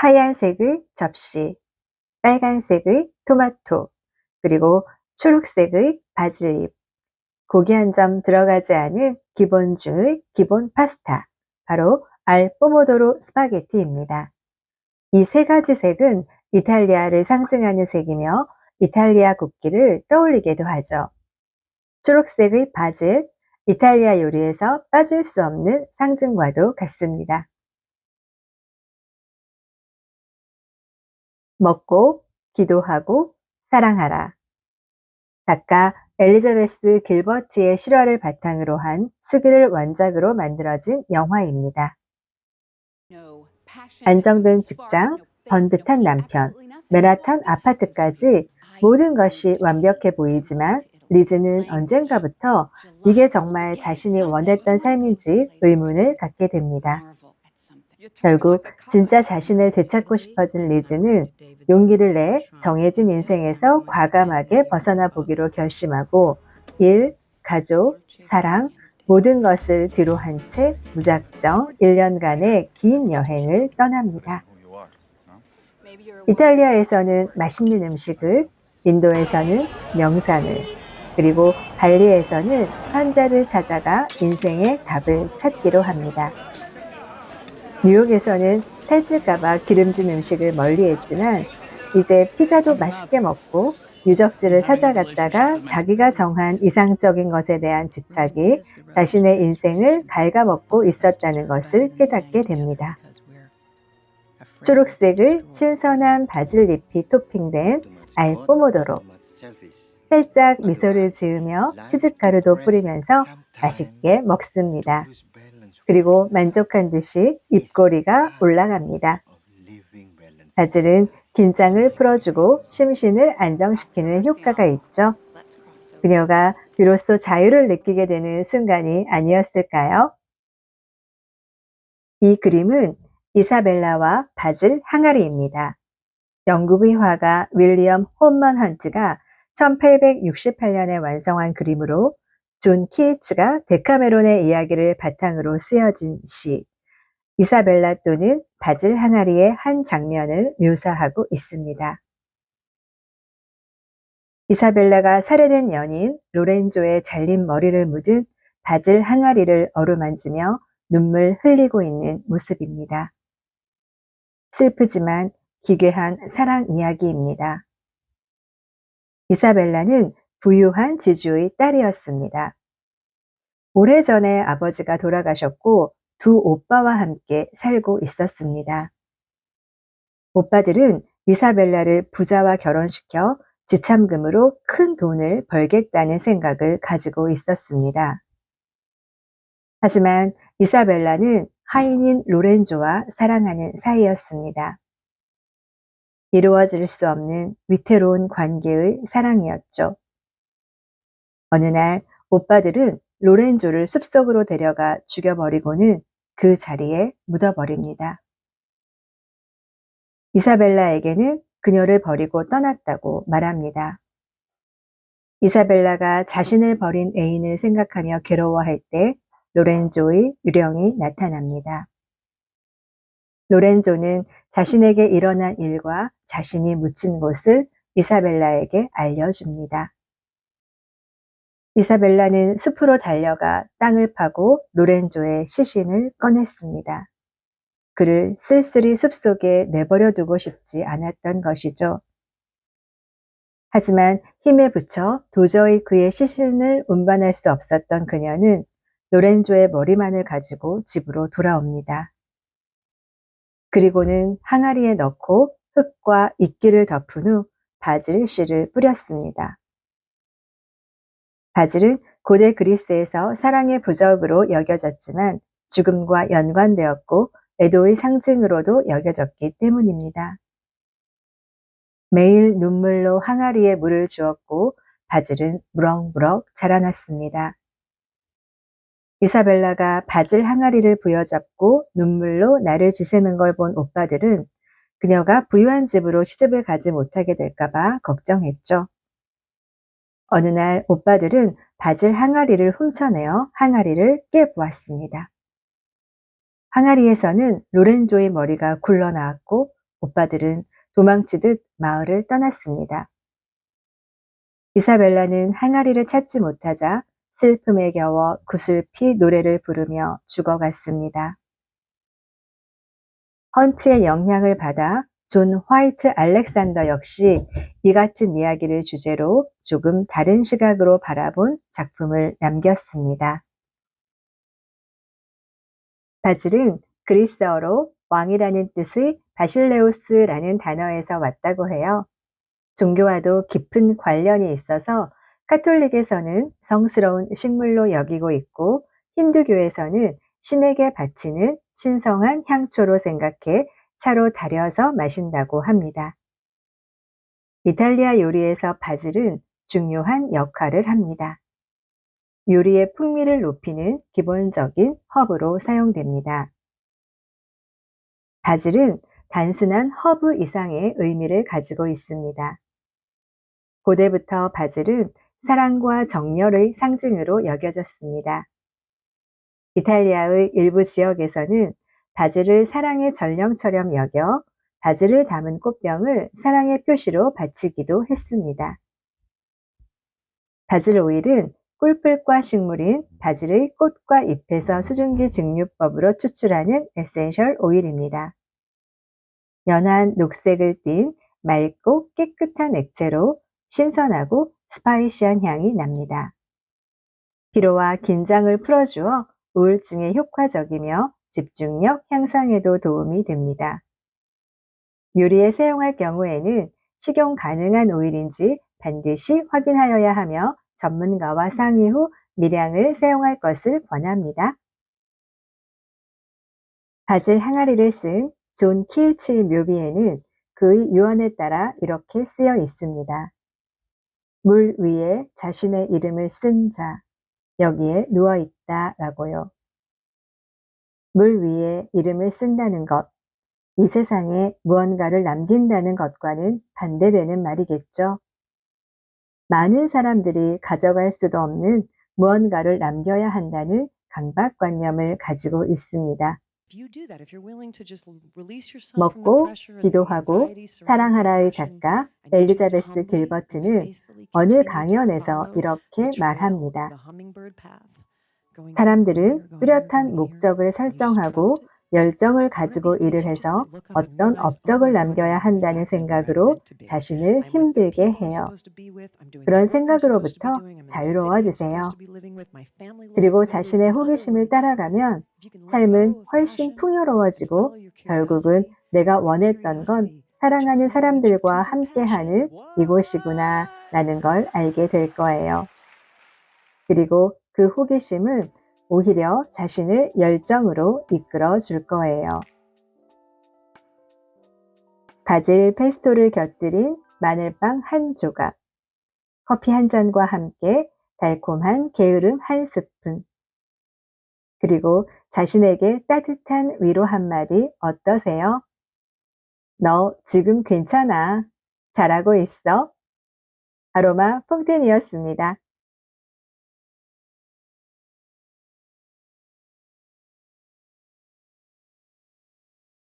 하얀색의 접시, 빨간색의 토마토, 그리고 초록색의 바질잎, 고기 한 점 들어가지 않은 기본 중의 기본 파스타, 바로 알포모도로 스파게티입니다. 이 세 가지 색은 이탈리아를 상징하는 색이며 이탈리아 국기를 떠올리게도 하죠. 초록색의 바질, 이탈리아 요리에서 빠질 수 없는 상징과도 같습니다. 먹고, 기도하고, 사랑하라. 작가 엘리자베스 길버트의 실화를 바탕으로 한 수기를 원작으로 만들어진 영화입니다. 안정된 직장, 번듯한 남편, 맨하탄 아파트까지 모든 것이 완벽해 보이지만 리즈는 언젠가부터 이게 정말 자신이 원했던 삶인지 의문을 갖게 됩니다. 결국 진짜 자신을 되찾고 싶어진 리즈는 용기를 내 정해진 인생에서 과감하게 벗어나 보기로 결심하고 일, 가족, 사랑, 모든 것을 뒤로 한 채 무작정 1년간의 긴 여행을 떠납니다. 이탈리아에서는 맛있는 음식을, 인도에서는 명산을, 그리고 발리에서는 환자를 찾아가 인생의 답을 찾기로 합니다. 뉴욕에서는 살찔까봐 기름진 음식을 멀리 했지만 이제 피자도 맛있게 먹고 유적지를 찾아갔다가 자기가 정한 이상적인 것에 대한 집착이 자신의 인생을 갉아먹고 있었다는 것을 깨닫게 됩니다. 초록색의 신선한 바질잎이 토핑된 알포모도로 살짝 미소를 지으며 치즈가루도 뿌리면서 맛있게 먹습니다. 그리고 만족한 듯이 입꼬리가 올라갑니다. 바질은 긴장을 풀어주고 심신을 안정시키는 효과가 있죠. 그녀가 비로소 자유를 느끼게 되는 순간이 아니었을까요? 이 그림은 이사벨라와 바질 항아리입니다. 영국의 화가 윌리엄 홈먼 헌트가 1868년에 완성한 그림으로 존 키에츠가 데카메론의 이야기를 바탕으로 쓰여진 시 이사벨라 또는 바질 항아리의 한 장면을 묘사하고 있습니다. 이사벨라가 살해된 연인 로렌조의 잘린 머리를 묻은 바질 항아리를 어루만지며 눈물 흘리고 있는 모습입니다. 슬프지만 기괴한 사랑 이야기입니다. 이사벨라는 부유한 지주의 딸이었습니다. 오래전에 아버지가 돌아가셨고 두 오빠와 함께 살고 있었습니다. 오빠들은 이사벨라를 부자와 결혼시켜 지참금으로 큰 돈을 벌겠다는 생각을 가지고 있었습니다. 하지만 이사벨라는 하인인 로렌조와 사랑하는 사이였습니다. 이루어질 수 없는 위태로운 관계의 사랑이었죠. 어느 날 오빠들은 로렌조를 숲속으로 데려가 죽여버리고는 그 자리에 묻어버립니다. 이사벨라에게는 그녀를 버리고 떠났다고 말합니다. 이사벨라가 자신을 버린 애인을 생각하며 괴로워할 때 로렌조의 유령이 나타납니다. 로렌조는 자신에게 일어난 일과 자신이 묻힌 곳을 이사벨라에게 알려줍니다. 이사벨라는 숲으로 달려가 땅을 파고 로렌조의 시신을 꺼냈습니다. 그를 쓸쓸히 숲속에 내버려 두고 싶지 않았던 것이죠. 하지만 힘에 붙여 도저히 그의 시신을 운반할 수 없었던 그녀는 로렌조의 머리만을 가지고 집으로 돌아옵니다. 그리고는 항아리에 넣고 흙과 이끼를 덮은 후 바질 씨를 뿌렸습니다. 바질은 고대 그리스에서 사랑의 부적으로 여겨졌지만 죽음과 연관되었고 애도의 상징으로도 여겨졌기 때문입니다. 매일 눈물로 항아리에 물을 주었고 바질은 무럭무럭 자라났습니다. 이사벨라가 바질 항아리를 부여잡고 눈물로 나를 지새는 걸 본 오빠들은 그녀가 부유한 집으로 시집을 가지 못하게 될까봐 걱정했죠. 어느 날 오빠들은 바질 항아리를 훔쳐내어 항아리를 깨보았습니다. 항아리에서는 로렌조의 머리가 굴러나왔고 오빠들은 도망치듯 마을을 떠났습니다. 이사벨라는 항아리를 찾지 못하자 슬픔에 겨워 구슬피 노래를 부르며 죽어갔습니다. 헌츠의 영향을 받아 존 화이트 알렉산더 역시 이 같은 이야기를 주제로 조금 다른 시각으로 바라본 작품을 남겼습니다. 바질은 그리스어로 왕이라는 뜻의 바실레우스라는 단어에서 왔다고 해요. 종교와도 깊은 관련이 있어서 카톨릭에서는 성스러운 식물로 여기고 있고 힌두교에서는 신에게 바치는 신성한 향초로 생각해 차로 달여서 마신다고 합니다. 이탈리아 요리에서 바질은 중요한 역할을 합니다. 요리의 풍미를 높이는 기본적인 허브로 사용됩니다. 바질은 단순한 허브 이상의 의미를 가지고 있습니다. 고대부터 바질은 사랑과 정열의 상징으로 여겨졌습니다. 이탈리아의 일부 지역에서는 바질을 사랑의 전령처럼 여겨 바질을 담은 꽃병을 사랑의 표시로 바치기도 했습니다. 바질 오일은 꿀뿔과 식물인 바질의 꽃과 잎에서 수증기 증류법으로 추출하는 에센셜 오일입니다. 연한 녹색을 띤 맑고 깨끗한 액체로 신선하고 스파이시한 향이 납니다. 피로와 긴장을 풀어주어 우울증에 효과적이며 집중력 향상에도 도움이 됩니다. 요리에 사용할 경우에는 식용 가능한 오일인지 반드시 확인하여야 하며 전문가와 상의 후 미량을 사용할 것을 권합니다. 바질 항아리를 쓴 존 키우치의 묘비에는 그의 유언에 따라 이렇게 쓰여 있습니다. 물 위에 자신의 이름을 쓴 자, 여기에 누워 있다 라고요. 물 위에 이름을 쓴다는 것, 이 세상에 무언가를 남긴다는 것과는 반대되는 말이겠죠. 많은 사람들이 가져갈 수도 없는 무언가를 남겨야 한다는 강박관념을 가지고 있습니다. 먹고 기도하고 사랑하라의 작가 엘리자베스 길버트는 어느 강연에서 이렇게 말합니다. 사람들은 뚜렷한 목적을 설정하고 열정을 가지고 일을 해서 어떤 업적을 남겨야 한다는 생각으로 자신을 힘들게 해요. 그런 생각으로부터 자유로워지세요. 그리고 자신의 호기심을 따라가면 삶은 훨씬 풍요로워지고 결국은 내가 원했던 건 사랑하는 사람들과 함께하는 이곳이구나 라는 걸 알게 될 거예요. 그리고 그 호기심은 오히려 자신을 열정으로 이끌어 줄 거예요. 바질 페스토를 곁들인 마늘빵 한 조각, 커피 한 잔과 함께 달콤한 게으름 한 스푼, 그리고 자신에게 따뜻한 위로 한마디 어떠세요? 너 지금 괜찮아. 잘하고 있어. 아로마 퐁텐이었습니다.